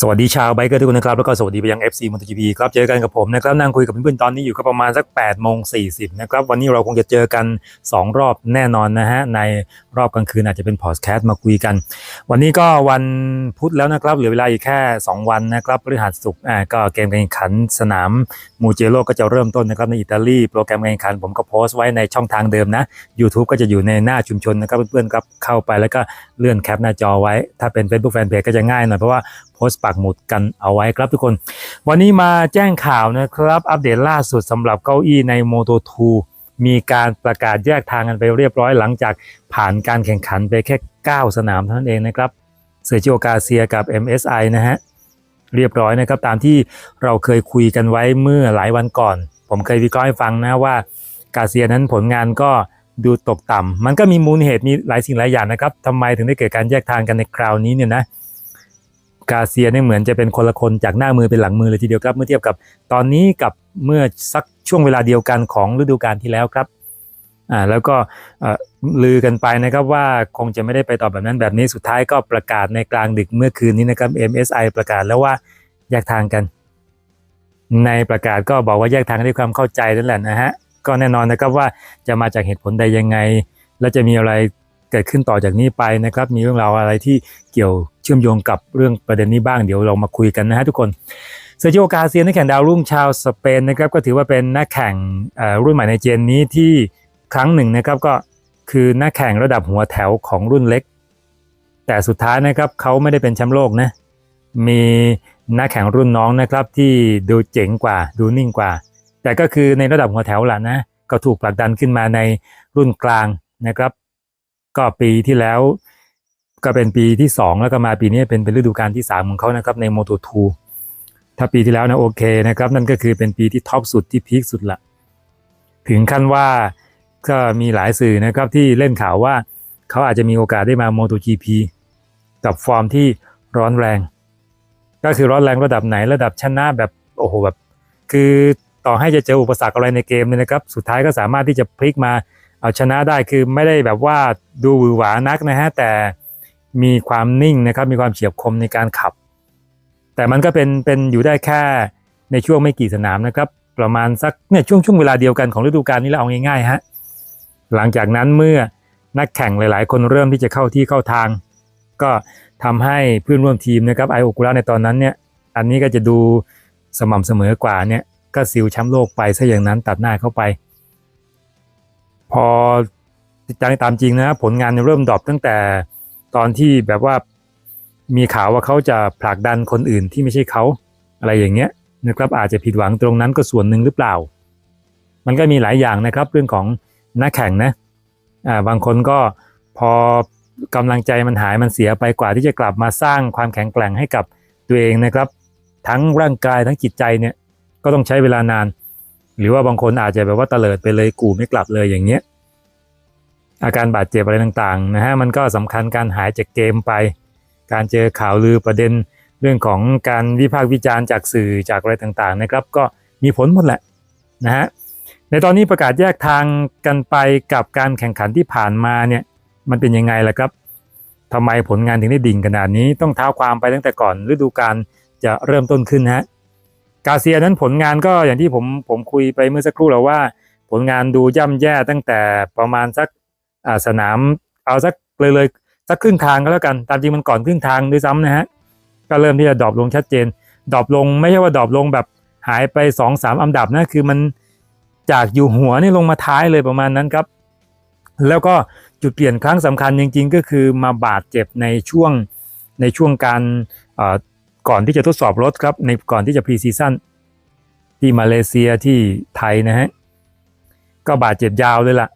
สวัสดีชาวไบเกอร์ทุกคนนะครับ แล้วก็สวัสดีไปยัง FC m o t o GP ครับ เจอกันกับผมนะครับ นั่งคุยกับเพื่อนๆตอนนี้อยู่ก็ประมาณสัก8โมง40นะครับ วันนี้เราคงจะเจอกัน 2 รอบแน่นอนนะฮะ ในรอบกลางคืนอาจจะเป็นพอดแคสต์มาคุยกัน วันนี้ก็วันพุธแล้วนะครับ เหลือเวลาอีกแค่ 2 วันนะครับพฤหัสศุกร์อ่าก็เกมการแข่งขันสนาม มูเจโร่ก็จะเริ่มต้นนะครับในอิตาลีโปรแกรมการแข่งขันผมก็โพสต์ไว้ในช่องทางเดิมนะ YouTube ก็จะอยู่ในหน้าชุมชนนะครับเพื่อนๆครับเข้าไปแล้วก็เลื่อนแคปหน้าจอไว้ ถ้าเป็น Facebook Fanpage ก็จะง่ายหน่อยเพราะว่าโพสต์ปักหมุดกันเอาไว้ครับทุกคน วันนี้มาแจ้งข่าวนะครับ อัปเดตล่าสุดสำหรับเก้าอี้ใน Moto 2มีการประกาศแยกทางกันไปเรียบร้อยหลังจากผ่านการแข่งขันไปแค่ 9 สนามเท่านั้นเองนะครับเซอร์จิโอกาเซียกับ MSI นะฮะ เรียบร้อยนะครับตามที่เราเคยคุยกันไว้เมื่อหลายวันก่อน ผมเคยวิเคราะห์ให้ฟังนะว่ากาเซียนั้นผลงานก็ดูตกต่ำมันก็มีมูลเหตุมีหลายสิ่งหลายอย่างนะครับทำไมถึงได้เกิดการแยกทางกันในคราวนี้เนี่ยนะกาเซียเนี่ยเหมือนจะเป็นคนละคนจากหน้ามือเป็นหลังมือเลยทีเดียวครับ เมื่อเทียบกับตอนนี้กับเมื่อสักช่วงเวลาเดียวกันของฤดูกาลที่แล้วครับ อ่าแล้วก็ลือกันไปนะครับว่าคงจะไม่ได้ไปต่อแบบนั้นแบบนี้สุดท้ายก็ประกาศในกลางดึกเมื่อคืนนี้นะครับ MSI ประกาศแล้วว่าแยกทางกัน ในประกาศก็บอกว่าแยกทางด้วยความเข้าใจนั่นแหละนะฮะก็แน่นอนนะครับว่าจะมาจากเหตุผลใดยังไง และจะมีอะไรเกิดขึ้นต่อจากนี้ไปนะครับ มีเรื่องราวอะไรที่เกี่ยวเชื่อมโยงกับเรื่องประเด็นนี้บ้างเดี๋ยวเรามาคุยกันนะฮะทุกคนเซอร์จิโอกาเซียนนักแข่งดาวรุ่งชาวสเปนนะครับก็ถือว่าเป็นนักแข่งรุ่นใหม่ในเจนนี้ที่ ครั้งหนึ่งนะครับก็คือนักแข่งระดับหัวแถวของรุ่นเล็ก แต่สุดท้ายนะครับเขาไม่ได้เป็นแชมป์โลกนะมีนักแข่งรุ่นน้องนะครับที่ดูเจ๋งกว่าดูนิ่งกว่า แต่ก็คือในระดับหัวแถวแหละนะก็ถูกผลักดันขึ้นมาในรุ่นกลางนะครับ ก็ปีที่แล้วก็เป็นปีที่ 2 แล้วก็มาปีนี้เป็นเป็นฤดูกาลที่ 3 ของเขานะครับใน Moto 2ถ้าปีที่แล้วนะโอเคนะครับ นั่นก็คือเป็นปีที่ท็อปสุดที่พีคสุดละถึงขั้นว่า ก็มีหลายสื่อนะครับที่เล่นข่าวว่าเขาอาจจะมีโอกาสได้มา MotoGP กับฟอร์มที่ร้อนแรง ก็คือร้อนแรงระดับไหนระดับชนะแบบโอ้โหแบบ คือต่อให้จะเจออุปสรรคอะไรในเกมเนี่ยนะครับ สุดท้ายก็สามารถที่จะพลิกมาเอาชนะได้คือไม่ได้แบบว่าดูหวือหวานักนะฮะแต่มีความนิ่งนะครับมีความเฉียบคมในการขับ แต่มันก็เป็นเป็นอยู่ได้แค่ในช่วงไม่กี่สนามนะครับ ประมาณสักเนี่ยช่วงช่วงเวลาเดียวกันของฤดูกาลนี้เราเอาง่ายๆฮะ หลังจากนั้นเมื่อนักแข่งหลาย ๆ คนเริ่มที่จะเข้าที่เข้าทาง ก็ทำให้เพื่อนร่วมทีมนะครับไอโอกุระในตอนนั้นเนี่ยอันนี้ก็จะดูสม่ำเสมอกว่าเนี่ยก็ซิลแชมป์โลกไปซะอย่างนั้นตัดหน้าเข้าไป พอจังตามจริงนะผลงานเริ่มดรอปตั้งแต่ตอนที่แบบว่ามีข่าวว่าเขาจะผลักดันคนอื่นที่ไม่ใช่เขาอะไรอย่างเงี้ยนะครับอาจจะผิดหวังตรงนั้นก็ส่วนหนึ่งหรือเปล่า มันก็มีหลายอย่างนะครับเรื่องของ นักแข่งนะอ่าบางคนก็พอกำลังใจมันหายมันเสียไปกว่าที่จะกลับมาสร้างความแข็งแกร่งให้กับตัวเองนะครับ ทั้งร่างกายทั้งจิตใจเนี่ยก็ต้องใช้เวลานาน หรือว่าบางคนอาจจะแบบว่าเตลิดไปเลยกูไม่กลับเลยอย่างเงี้ยอาการบาดเจ็บอะไรต่างๆนะฮะมันก็สำคัญการหายจากเกมไป การเจอข่าวลือประเด็นเรื่องของการวิพากษ์วิจารณ์จากสื่อจากอะไรต่างๆนะครับ ก็มีผลหมดแหละนะฮะ ในตอนนี้ประกาศแยกทางกันไปกับการแข่งขันที่ผ่านมาเนี่ยมันเป็นยังไงล่ะครับทำไมผลงานถึงได้ดิ่งขนาดนี้ต้องเท้าความไปตั้งแต่ก่อนฤดูกาลจะเริ่มต้นขึ้นฮะกาเซียนั้นผลงานก็อย่างที่ผมผมคุยไปเมื่อสักครู่แล้วว่า ผลงานดูย่ำแย่ตั้งแต่ประมาณสักสนามเอาสักเลยเลยสักครึ่งทางก็แล้วกัน ตามจริงมันก่อนครึ่งทางด้วยซ้ำนะฮะก็เริ่มที่จะดรอปลงชัดเจนดรอปลงไม่ใช่ว่าดรอปลงแบบหายไปสองสามอันดับนะคือมัน จากอยู่หัวนี่ลงมาท้ายเลยประมาณนั้นครับ แล้วก็จุดเปลี่ยนครั้งสำคัญจริง ๆ ก็คือมาบาดเจ็บในช่วงในช่วงการก่อนที่จะทดสอบรถครับ ในก่อนที่จะพรีซีซั่นที่มาเลเซียที่ไทยนะฮะก็บาดเจ็บยาวเลยล่ะ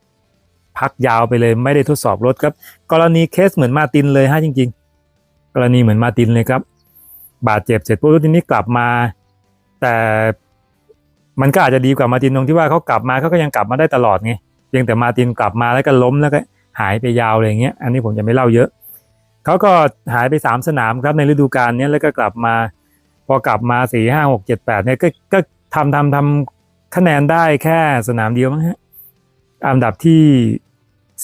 พักยาวไปเลยไม่ได้ทดสอบรถครับ กรณีเคสเหมือนมาตินเลยฮะจริง ๆ กรณีเหมือนมาตินเลยครับ บาดเจ็บเสร็จปุ๊บทีนี้กลับมา แต่ มันก็อาจจะดีกว่ามาตินตรงที่ว่าเขากลับมาเขาก็ยังกลับมาได้ตลอดไงเพียงแต่มาตินกลับมาแล้วก็ล้มแล้วก็หายไปยาวอย่างเงี้ย อันนี้ผมจะไม่เล่าเยอะเขาก็หายไปสามสนามครับในฤดูกาลนี้แล้วก็กลับมา พอกลับมาสี่ห้าหกเจ็ดแปดเนี่ยก็ก็ทำทำทำคะแนนได้แค่สนามเดียวมั้งฮะอันดับที่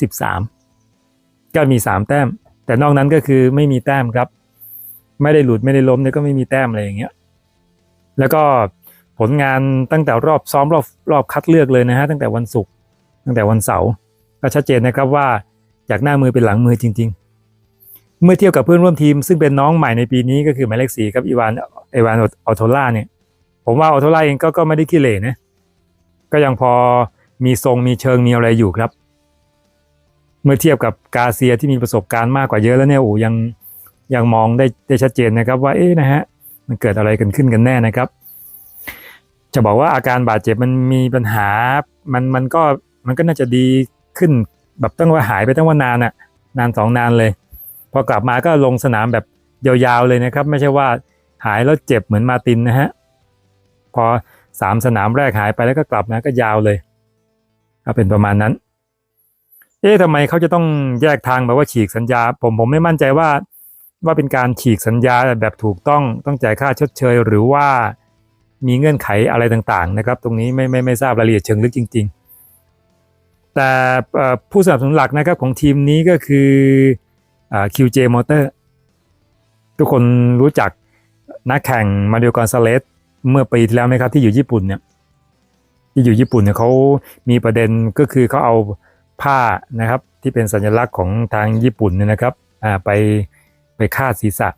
สิบสามก็มีสามแต้ม แต่นอกนั้นก็คือไม่มีแต้มครับ ไม่ได้หลุดไม่ได้ล้มเนี่ยก็ไม่มีแต้มอะไรอย่างเงี้ยแล้วก็ ผลงานตั้งแต่รอบซ้อมรอบรอบคัดเลือกเลยนะฮะตั้งแต่วันศุกร์ตั้งแต่วันเสาร์ก็ชัดเจนนะครับว่าจากหน้ามือเป็นหลังมือจริง ๆ เมื่อเทียบกับเพื่อนร่วมทีม ซึ่งเป็นน้องใหม่ในปีนี้ก็คือหมายเลขสี่ครับอีวานอีวานออโทล่าเนี่ย ผมว่าออโทล่าเองก็ก็ไม่ได้ขี้เหร่นะก็ยังพอมีทรงมีเชิงมีอะไรอยู่ครับ เมื่อเทียบกับกาเซียที่มีประสบการณ์มากกว่าเยอะแล้วเนี่ยโอ้ยังยังมองได้ได้ชัดเจนนะครับว่าเอ๊ะนะฮะมันเกิดอะไรกันขึ้นกันแน่นะครับ จะบอกว่าอาการบาดเจ็บมันมีปัญหา มันมันก็มันก็น่าจะดีขึ้น แบบตั้งว่าหายไปตั้งว่านานอะนานสองนานเลย พอกลับมาก็ลงสนามแบบยาวๆเลยนะครับ ไม่ใช่ว่าหายแล้วเจ็บเหมือนมาตินนะฮะพอสามสนามแรกหายไปแล้วก็กลับมาก็ยาวเลยก็เป็นประมาณนั้น เอ๊ะทำไมเขาจะต้องแยกทางแบบว่าฉีกสัญญา ผมผมไม่มั่นใจว่าว่าเป็นการฉีกสัญญาแบบถูกต้องต้องจ่ายค่าชดเชย หรือว่า มีเงื่อนไขอะไรต่างๆนะครับ ตรงนี้ไม่ไม่ไม่ทราบรายละเอียดเชิงลึกจริง ๆ แต่ผู้สนับสนุนหลักนะครับของทีมนี้ก็คืออ่า QJ Motor ทุกคนรู้จักนักแข่งมาริโอกอนซาเลสเมื่อปีที่แล้วไหมครับที่อยู่ญี่ปุ่นเนี่ยที่อยู่ญี่ปุ่นเนี่ยเขามีประเด็นก็คือเขาเอาผ้านะครับที่เป็นสัญลักษณ์ของทางญี่ปุ่นเนี่ยนะครับไปไปคาดศีรษะ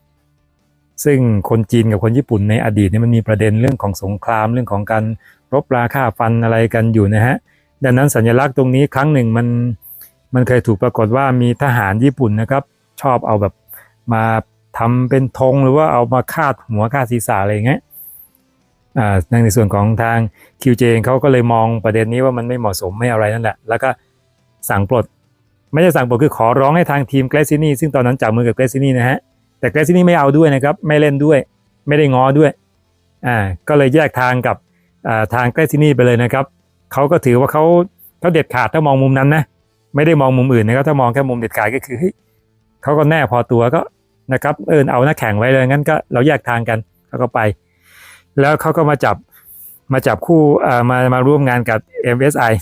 ซึ่งคนจีนกับคนญี่ปุ่นในอดีตเนี่ยมันมีประเด็นเรื่องของสงครามเรื่องของการรบราฆ่าฟันอะไรกันอยู่นะฮะดังนั้นสัญลักษณ์ตรงนี้ครั้งหนึ่งมันมันเคยถูกปรากฏว่ามีทหารญี่ปุ่นนะครับ ชอบเอาแบบมาทำเป็นธงหรือว่าเอามาคาดหัวคาดศีรษะอะไรอย่างเงี้ยอ่าในส่วนของทาง QJ เองเขาก็เลยมองประเด็นนี้ว่ามันไม่เหมาะสมไม่อะไรนั่นแหละ แล้วก็สั่งปลด ไม่ใช่สั่งปลดคือขอร้องให้ทางทีมเกรซินี่ซึ่งตอนนั้นจับมือกับเกรซินี่นะฮะ แต่เกรซินี่ไม่เอาด้วยนะครับ ไม่เล่นด้วย ไม่ได้ง้อด้วยอ่าก็เลยแยกทางกับทางเกรซินี่ไปเลยนะครับเขาก็ถือว่าเขาเขาเด็ดขาดถ้ามองมุมนั้นนะไม่ได้มองมุมอื่นนะครับถ้ามองแค่มุมเด็ดขาดก็คือเฮ้ยเขาก็แน่พอตัวก็นะครับเออเอาหนักแข่งไว้เลยงั้นก็เราแยกทางกันเขาก็ไป แล้วเขาก็มาจับมาจับคู่อ่ามามาร่วมงานกับ MSI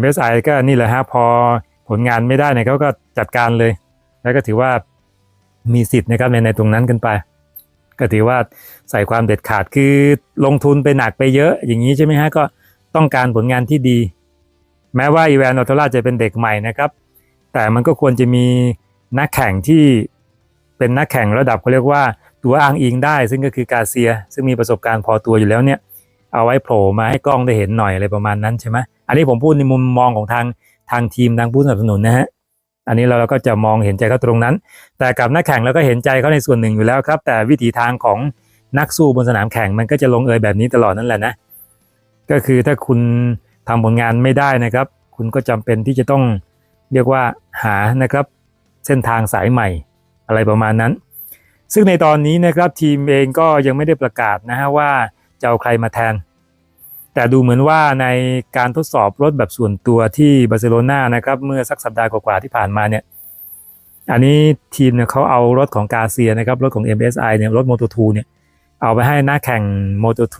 MSI ก็นี่แหละฮะพอผลงานไม่ได้เนี่ยเขาก็จัดการเลย แล้วก็ถือว่า มีสิทธิ์นะครับในในตรงนั้นกันไป ก็ถือว่าใส่ความเด็ดขาดคือลงทุนไปหนักไปเยอะอย่างนี้ใช่ไหมฮะก็ต้องการผลงานที่ดี แม้ว่าอีแวนออโตล่าจะเป็นเด็กใหม่นะครับ แต่มันก็ควรจะมีนักแข่งที่เป็นนักแข่งระดับเขาเรียกว่าตัวอ้างอิงได้ ซึ่งก็คือกาเซีย ซึ่งมีประสบการณ์พอตัวอยู่แล้วเนี่ยเอาไว้โผล่มาให้กล้องได้เห็นหน่อยอะไรประมาณนั้นใช่ไหมอันนี้ผมพูดในมุมมองของทางทางทีมทางผู้สนับสนุนนะฮะ อันนี้เราก็จะมองเห็นใจเขาตรงนั้น แต่กับนักแข่งเราก็เห็นใจเขาในส่วนหนึ่งอยู่แล้วครับ แต่วิถีทางของนักสู้บนสนามแข่งมันก็จะลงเอยแบบนี้ตลอดนั่นแหละนะ ก็คือถ้าคุณทำผลงานไม่ได้นะครับ คุณก็จำเป็นที่จะต้องเรียกว่าหานะครับ เส้นทางสายใหม่อะไรประมาณนั้น ซึ่งในตอนนี้นะครับทีมเองก็ยังไม่ได้ประกาศนะฮะว่าจะเอาใครมาแทน แต่ดูเหมือนว่าในการทดสอบรถแบบส่วนตัวที่บาร์เซโลนานะครับเมื่อสักสัปดาห์กว่าๆที่ผ่านมาเนี่ยอันนี้ทีมเนี่ยเขาเอารถของกาเซียนะครับรถของ MSI เนี่ยรถ Moto2 เนี่ยเอาไปให้นักแข่ง Moto3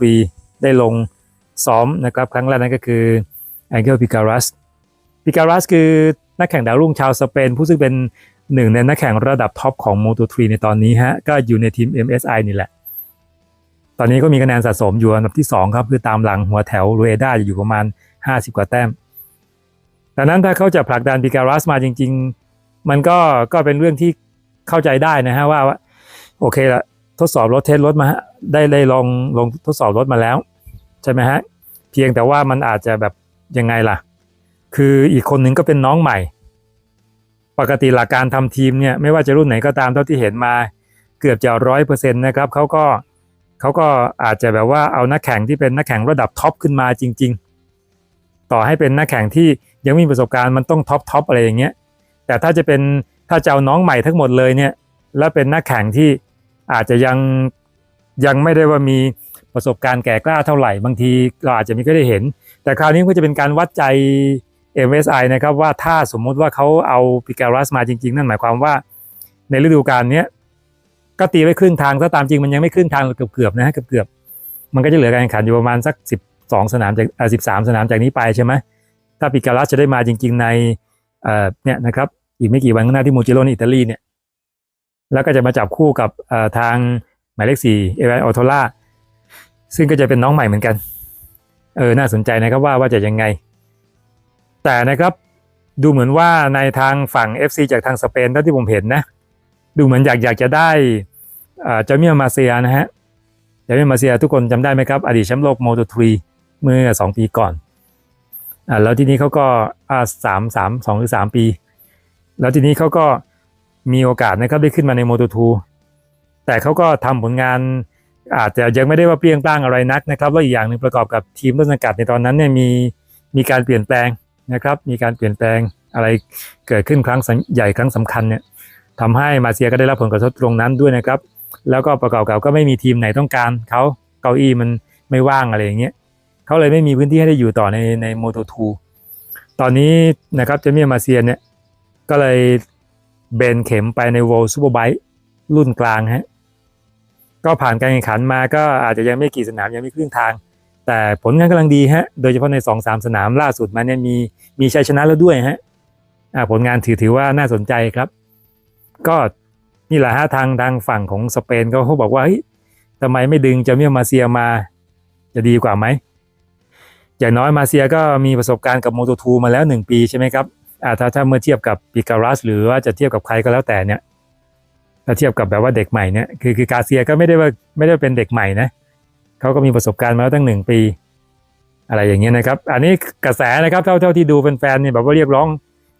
ได้ลงซ้อมนะครับครั้งแรกนั่นก็คือ Angel Picaras Picaras คือนักแข่งดาวรุ่งชาวสเปน ผู้ซึ่งเป็นหนึ่งในนักแข่งระดับท็อปของ Moto3 ในตอนนี้ฮะก็อยู่ในทีม MSI นี่แหละ ตอนนี้ก็มีคะแนนสะสมอยู่อันดับที่ 2 ครับ คือตามหลังหัวแถวรูเอด้าอยู่ประมาณ 50 กว่าแต้มดังนั้นถ้าเขาจะผลักดันปิการัสมาจริง ๆ มันก็ก็เป็นเรื่องที่เข้าใจได้นะฮะว่าว่าโอเคละทดสอบรถเทสรถมาได้ได้ลองลองทดสอบรถมาแล้ว ใช่ไหมฮะ เพียงแต่ว่ามันอาจจะแบบยังไงล่ะ คืออีกคนหนึ่งก็เป็นน้องใหม่ ปกติหลักการทำทีมเนี่ยไม่ว่าจะรุ่นไหนก็ตามเท่าที่เห็นมาเกือบจะร้อยเปอร์เซ็นต์นะครับเขาก็ เขาก็อาจจะแบบว่าเอานักแข่งที่เป็นนักแข่งระดับท็อปขึ้นมาจริง ๆ ต่อให้เป็นนักแข่งที่ยังไม่มีประสบการณ์มันต้องท็อปท็อปอะไรอย่างเงี้ยแต่ถ้าจะเป็นถ้าจะเอาน้องใหม่ทั้งหมดเลยเนี่ยแล้วเป็นนักแข่งที่อาจจะยังยังไม่ได้ว่ามีประสบการณ์แก่กล้าเท่าไหร่ บางทีเราอาจจะไม่เคยได้เห็น แต่คราวนี้ก็จะเป็นการวัดใจ MSI นะครับว่าถ้าสมมุติว่าเขาเอาปิการัสมาจริง ๆ นั่นหมายความว่าในฤดูกาลเนี้ย ก็ตีไว้ครึ่งทางถ้าตามจริงมันยังไม่ครึ่งทางเกือบๆนะฮะเกือบๆมันก็จะเหลือการแข่งขันอยู่ประมาณสักสิบสองสนามจากอ่าสิบสามสนามจากนี้ไปใช่ไหมถ้าปิการัสจะได้มาจริง ๆ ในเอ่อเนี่ยนะครับอีกไม่กี่วันข้างหน้าที่มูจิโร่ในอิตาลีเนี่ยแล้วก็จะมาจับคู่กับเอ่อทางหมายเลขสี่เอเวนออโทล่าซึ่งก็จะเป็นน้องใหม่เหมือนกัน เออ น่าสนใจนะครับว่าว่าจะยังไง แต่นะครับดูเหมือนว่าในทางฝั่ง FC จากทางสเปนเท่าที่ผมเห็นนะ ดูเหมือนอยากอยากจะได้อ่าเจาเมียมาเซียนะฮะเจาเมียมาเซียทุกคนจำได้ไหมครับ อดีตแชมป์โลกโมโตทรีเมื่อ 2 ปีก่อนอ่าแล้วทีนี้เขาก็อ่าสามสามสองหรือสามปี แล้วทีนี้เขาก็มีโอกาสนะครับได้ขึ้นมาในโมโตทูแต่เขาก็ทำผลงานอาจจะยังไม่ได้ว่าเปรี้ยงปร้างอะไรนักนะครับแล้วอีกอย่างหนึ่งประกอบกับทีมต้นสังกัดในตอนนั้นเนี่ยมีมีการเปลี่ยนแปลงนะครับ มีการเปลี่ยนแปลงอะไรเกิดขึ้นครั้งใหญ่ครั้งสำคัญเนี่ย ทำให้มาเซียก็ได้รับผลกระทบตรงนั้นด้วยนะครับ แล้วก็ประกอบกับก็ไม่มีทีมไหนต้องการเขาเก้าอี้มันไม่ว่างอะไรอย่างเงี้ยเขาเลยไม่มีพื้นที่ให้ได้อยู่ต่อในในโมโตทูตอนนี้นะครับเจมี่มาเซียเนี่ยก็เลยเบนเข็มไปในโวลซูเปอร์ไบค์รุ่นกลางฮะก็ผ่านการแข่งขันมาก็อาจจะยังไม่กี่สนามยังไม่ครึ่งทาง แต่ผลงานกำลังดีฮะโดยเฉพาะใน2อสามสนามล่าสุดมาเนี่ยมีมีชัยชนะแล้วด้วยฮะผลงานถือถือว่าน่าสนใจครับ ก็นี่แหละฮะทางทางฝั่งของสเปนก็เขาบอกว่าเฮ้ยทำไมไม่ดึงเจาเมียมาเซียมา จะดีกว่าไหมอย่างน้อยมาเซียก็มีประสบการณ์กับโมโตทูมาแล้วหนึ่งปีใช่ไหมครับอ่าถ้าถ้าเมื่อเทียบกับปิการัส หรือว่าจะเทียบกับใครก็แล้วแต่เนี่ยถ้าเทียบกับแบบว่าเด็กใหม่เนี่ยคือคือกาเซียก็ไม่ได้ว่าไม่ได้เป็นเด็กใหม่นะเขาก็มีประสบการณ์มาแล้วตั้งหนึ่งปี อะไรอย่างเงี้ยนะครับ อันนี้กระแสนะครับเท่าเท่าที่ดูแฟนๆเนี่ยแบบว่าเรียกร้อง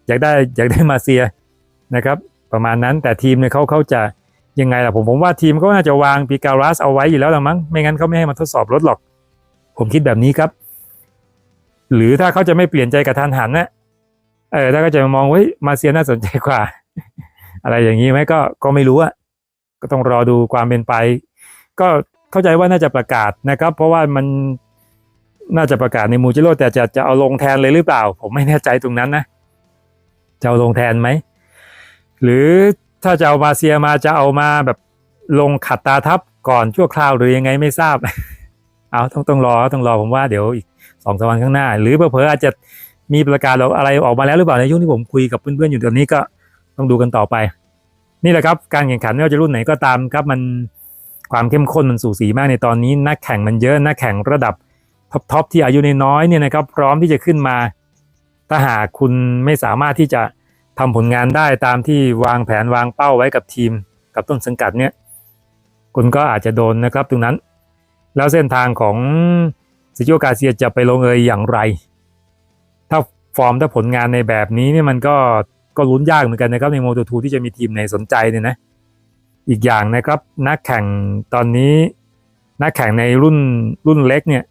อยากได้อยากได้มาเซียนะครับ ประมาณนั้นแต่ทีมเนี่ยเขาเขาจะยังไงล่ะผมผมว่าทีมก็น่าจะวางปีการัสเอาไว้อยู่แล้วละมั้งไม่งั้นเขาไม่ให้มาทดสอบรถหรอก ผมคิดแบบนี้ครับ หรือถ้าเขาจะไม่เปลี่ยนใจกับทันหันนะเออถ้าเขาจะมองว่ามาเซียน่าสนใจกว่า อะไรอย่างนี้ไหมก็ก็ไม่รู้อะก็ต้องรอดูความเป็นไป ก็เข้าใจว่าน่าจะประกาศนะครับ เพราะว่ามันน่าจะประกาศในมูจิโร่แต่จะจะเอาลงแทนเลยหรือเปล่า ผมไม่แน่ใจตรงนั้นนะจะเอาลงแทนไหม หรือถ้าจะเอามาเซียมาจะเอามาแบบลงขัดตาทับก่อนชั่วคราวหรือยังไงไม่ทราบ เอาต้องต้องรอต้องรอผมว่าเดี๋ยวอีกสองสามวันข้างหน้า หรือเผลออาจจะมีประกาศอะไรออกมาแล้วหรือเปล่าในยุคที่ผมคุยกับเพื่อนๆอยู่ตอนนี้ก็ต้องดูกันต่อไป นี่แหละครับการแข่งขันไม่ว่าจะรุ่นไหนก็ตามครับมันความเข้มข้นมันสูสีมากในตอนนี้นักแข่งมันเยอะนักแข่งระดับท็อปๆที่อายุน้อยเนี่ยนะครับ พร้อมที่จะขึ้นมาถ้าหากคุณไม่สามารถที่จะ ทำผลงานได้ตามที่วางแผนวางเป้าไว้กับทีม กับต้นสังกัดเนี่ยคุณก็อาจจะโดนนะครับตรงนั้น แล้วเส้นทางของซิจิโอกาเซียจะไปลงเอยอย่างไร ถ้าฟอร์มถ้าผลงานในแบบนี้เนี่ยมันก็ก็ลุ้นยากเหมือนกันนะครับในโมโตทูที่จะมีทีมไหนสนใจเนี่ยนะอีกอย่างนะครับนักแข่งตอนนี้นักแข่งในรุ่นรุ่นเล็กเนี่ย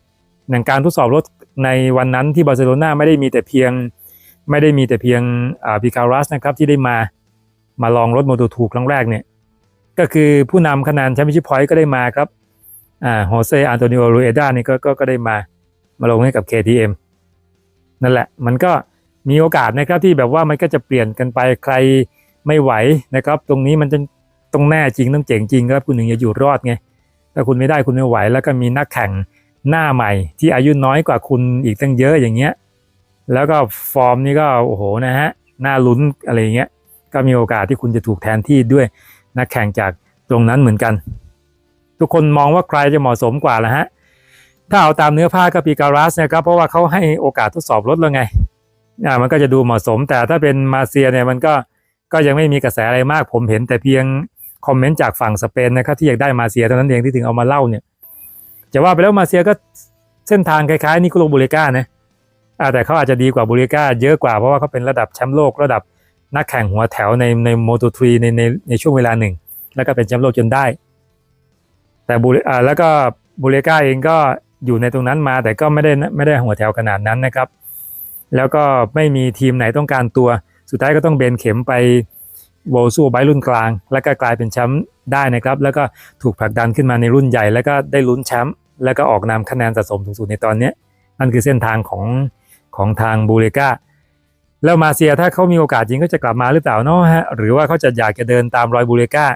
อย่างการทดสอบรถในวันนั้นที่บาร์เซโลนาไม่ได้มีแต่เพียง ไม่ได้มีแต่เพียงพิคารัสนะครับที่ได้มามาลองรถโมโตทูครั้งแรกเนี่ยก็คือผู้นำคะแนนแชมเปี้ยนชิพพอยต์ก็ได้มาครับอ่าโฮเซอันโตนิโอรูเอดานี่ก็ก็ก็ได้มามาลงให้กับ KTM นั่นแหละ มันก็มีโอกาสนะครับที่แบบว่ามันก็จะเปลี่ยนกันไปใครไม่ไหวนะครับ ตรงนี้มันจะต้องแน่จริงต้องเจ๋งจริงครับคุณถึงจะอยู่รอดไงถ้าคุณไม่ได้คุณไม่ไหว แล้วก็มีนักแข่งหน้าใหม่ที่อายุน้อยกว่าคุณอีกตั้งเยอะอย่างเงี้ย แล้วก็ฟอร์มนี่ก็โอ้โหนะฮะน่าลุ้นอะไรเงี้ยก็มีโอกาสที่คุณจะถูกแทนที่ด้วยนักแข่งจากตรงนั้นเหมือนกัน ทุกคนมองว่าใครจะเหมาะสมกว่าละฮะถ้าเอาตามเนื้อผ้าก็ปีการัสนะครับเพราะว่าเขาให้โอกาสทดสอบรถแล้วไงอ่ามันก็จะดูเหมาะสม แต่ถ้าเป็นมาเซียเนี่ยมันก็ก็ยังไม่มีกระแสอะไรมาก ผมเห็นแต่เพียงคอมเมนต์จากฝั่งสเปนนะครับที่อยากได้มาเซียเท่านั้นเองที่ถึงเอามาเล่าเนี่ยจะว่าไปแล้วมาเซียก็เส้นทางคล้ายๆนิโคลบูเลกานะอ่า แต่เขาอาจจะดีกว่าบูริก้าเยอะกว่าเพราะว่าเขาเป็นระดับแชมป์โลกระดับนักแข่งหัวแถวในในโมโตทรีในในในช่วงเวลาหนึ่ง แล้วก็เป็นแชมป์โลกจนได้ แต่บูริอ่าแล้วก็บูริก้าเองก็อยู่ในตรงนั้นมา แต่ก็ไม่ได้ไม่ได้หัวแถวขนาดนั้นนะครับ แล้วก็ไม่มีทีมไหนต้องการตัว สุดท้ายก็ต้องเบนเข็มไปโวลซูไบรุ่นกลาง แล้วก็กลายเป็นแชมป์ได้นะครับ แล้วก็ถูกผลักดันขึ้นมาในรุ่นใหญ่ แล้วก็ได้ลุ้นแชมป์แล้วก็ออกนำคะแนนสะสมสูงสุดในตอนนี้นั่นคือเส้นทางของ ของทางบูเรกาแล้วมาเซียถ้าเขามีโอกาสจริงก็จะกลับมาหรือเปล่าเนาะฮะหรือว่าเขาจะอยากจะเดินตามรอยบูเรกา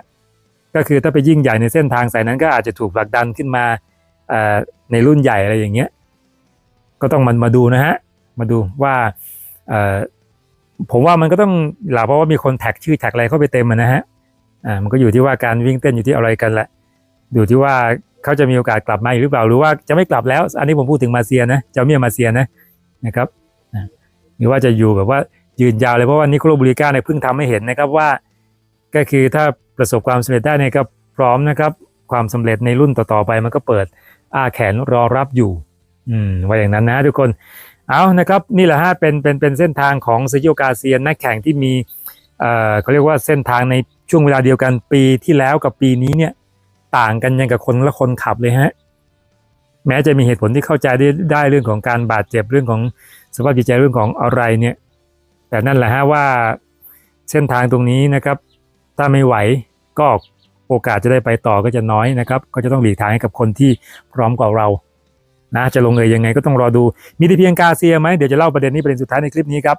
ก็คือถ้าไปยิ่งใหญ่ในเส้นทางสายนั้นก็อาจจะถูกผลักดันขึ้นมาในรุ่นใหญ่อะไรอย่างเงี้ยก็ต้องมันมาดูนะฮะมาดูว่าผมว่ามันก็ต้องหล่ะเพราะว่ามีคนแท็กชื่อแท็กอะไรเข้าไปเต็มนะฮะอ่ามันก็อยู่ที่ว่าการวิ่งเต้นอยู่ที่อะไรกันแหละอยู่ที่ว่าเขาจะมีโอกาสกลับมาหรือเปล่าหรือว่าจะไม่กลับแล้ว อันนี้ผมพูดถึงมาเซียนะเจ้าเมียมาเซียนะ นะครับหรือว่าจะอยู่แบบว่ายืนยาวเลยเพราะว่านิโคลบูริก้าเนี่ยเพิ่งทำให้เห็นนะครับว่า ก็คือถ้าประสบความสำเร็จได้เนี่ยก็พร้อมนะครับ ความสำเร็จในรุ่นต่อๆไปมันก็เปิดอ้าแขนรอรับอยู่อืมว่าอย่างนั้นนะทุกคนเอานะครับนี่แหละฮะเป็นเป็นเป็นเส้นทางของเซจิโอกาเซียนนักแข่งที่มีเอ่อเขาเรียกว่าเส้นทางในช่วงเวลาเดียวกันปีที่แล้วกับปีนี้เนี่ยต่างกันยังกับคนละคนขับเลยฮะ แม้จะมีเหตุผลที่เข้าใจได้ได้เรื่องของการบาดเจ็บเรื่องของสภาพจิตใจเรื่องของอะไรเนี่ยแต่นั่นแหละฮะว่าเส้นทางตรงนี้นะครับ ถ้าไม่ไหวก็โอกาสจะได้ไปต่อก็จะน้อยนะครับ ก็จะต้องหลีกทางให้กับคนที่พร้อมกว่าเรานะจะลงเอยยังไงก็ต้องรอดูมีแต่เพียงกาเซียไหมเดี๋ยวจะเล่าประเด็นนี้ประเด็นสุดท้ายในคลิปนี้ครับ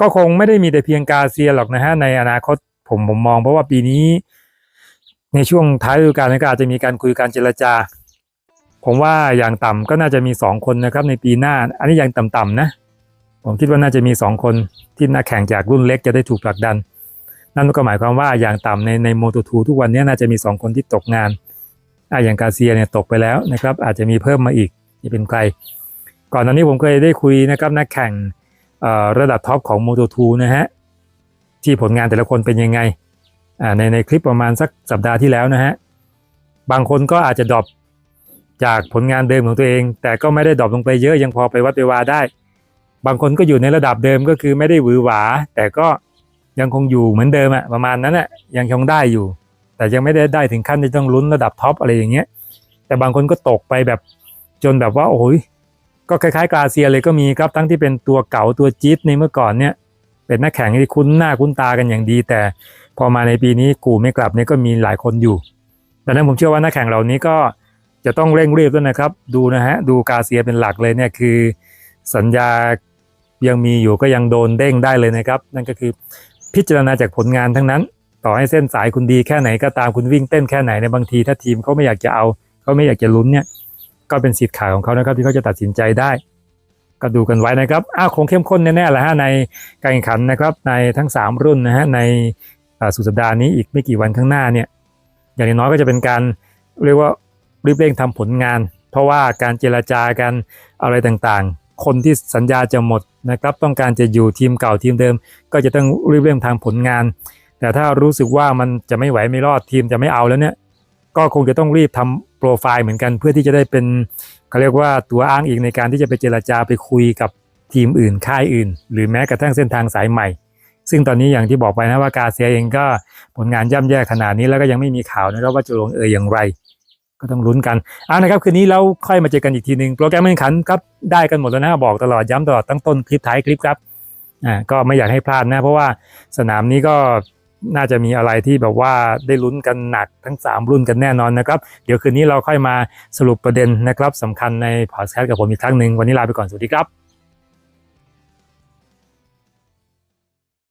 ก็คงไม่ได้มีแต่เพียงกาเซียหรอกนะฮะในอนาคตผมผมมอง เพราะว่าปีนี้ ในช่วงท้ายฤดูกาลก็อาจจะมีการคุยการเจรจา ผมว่าอย่างต่ำก็น่าจะมีสองคนนะครับในปีหน้า อันนี้อย่างต่ำๆนะ ผมคิดว่าน่าจะมีสองคนที่นักแข่งจากรุ่นเล็กจะได้ถูกผลักดัน นั่นก็หมายความว่าอย่างต่ำในในโมโตทูทุกวันนี้น่าจะมีสองคนที่ตกงานอะอย่างกาเซียเนี่ยตกไปแล้วนะครับ อาจจะมีเพิ่มมาอีกจะเป็นใคร ก่อนหน้านี้ผมเคยได้คุยนะครับนักแข่งระดับท็อปของ Moto2 นะฮะที่ผลงานแต่ละคนเป็นยังไงในในคลิปประมาณสักสัปดาห์ที่แล้วนะฮะบางคนก็อาจจะดรอป จากผลงานเดิมของตัวเอง แต่ก็ไม่ได้ดรอปลงไปเยอะยังพอไปวัดไปวาได้ บางคนก็อยู่ในระดับเดิมก็คือไม่ได้หวือหวา แต่ก็ยังคงอยู่เหมือนเดิมอะประมาณนั้นอะยังคงได้อยู่ แต่ยังไม่ได้ได้ถึงขั้นที่ต้องลุ้นระดับท็อปอะไรอย่างเงี้ยแต่บางคนก็ตกไปแบบจนแบบว่าโอ้ยก็คล้ายๆกาเซียเลยก็มีครับทั้งที่เป็นตัวเก่าตัวจี๊ดในเมื่อก่อนเนี่ย เป็นนักแข่งที่คุ้นหน้าคุ้นตากันอย่างดี แต่พอมาในปีนี้กูไม่กลับเนี่ยก็มีหลายคนอยู่ดังนั้นผมเชื่อว่านักแข่งเหล่านี้ก็ จะต้องเร่งรีบด้วยนะครับ ดูนะฮะดูกาเซียเป็นหลักเลยเนี่ยคือสัญญายังมีอยู่ก็ยังโดนเด้งได้เลยนะครับ นั่นก็คือพิจารณาจากผลงานทั้งนั้น ต่อให้เส้นสายคุณดีแค่ไหนก็ตามคุณวิ่งเต้นแค่ไหนในบางทีถ้าทีมเขาไม่อยากจะเอาเขาไม่อยากจะลุ้นเนี่ยก็เป็นสิทธิ์ขาของเขานะครับที่เขาจะตัดสินใจได้ ก็ดูกันไว้นะครับอ้าวคงเข้มข้นแน่ๆแหละฮะในการแข่งขันนะครับในทั้ง 3 รุ่นนะฮะในสุดสัปดาห์นี้อีกไม่กี่วันข้างหน้าเนี่ยอย่างน้อยก็จะเป็นการเรียกว่า รีบเร่งทำผลงาน เพราะว่าการเจรจากันอะไรต่างๆ คนที่สัญญาจะหมดนะครับ ต้องการจะอยู่ทีมเก่าทีมเดิม ก็จะต้องรีบเร่งทำผลงาน แต่ถ้ารู้สึกว่ามันจะไม่ไหวไม่รอดทีมจะไม่เอาแล้วเนี่ยก็คงจะต้องรีบทำโปรไฟล์เหมือนกัน เพื่อที่จะได้เป็นเขาเรียกว่าตัวอ้างอีกในการที่จะไปเจราจาไปคุยกับทีมอื่นค่ายอื่น หรือแม้กระทั่งเส้นทางสายใหม่ ซึ่งตอนนี้อย่างที่บอกไปนะว่ากาเซียเองก็ผลงานย่ำแย่ขนาดนี้แล้วก็ยังไม่มีข่าวนะครับว่าจะลงเอยอย่างไร ก็ต้องลุ้นกันเอานะครับคืนนี้แล้วค่อยมาเจอกันอีกทีหนึ่งโปรแกรมแข่งขันครับได้กันหมดแล้วนะบอกตลอดย้ำตลอดตั้งต้นคลิปท้ายคลิปครับอ่าก็ไม่อยากให้พลาดนะ เพราะว่าสนามนี้ก็น่าจะมีอะไรที่แบบว่าได้ลุ้นกันหนักทั้ง 3 รุ่นกันแน่นอนนะครับ เดี๋ยวคืนนี้เราค่อยมาสรุปประเด็นนะครับสำคัญในพอดแคสต์กับผมอีกครั้งหนึ่งวันนี้ลาไปก่อนสวัสดีครับ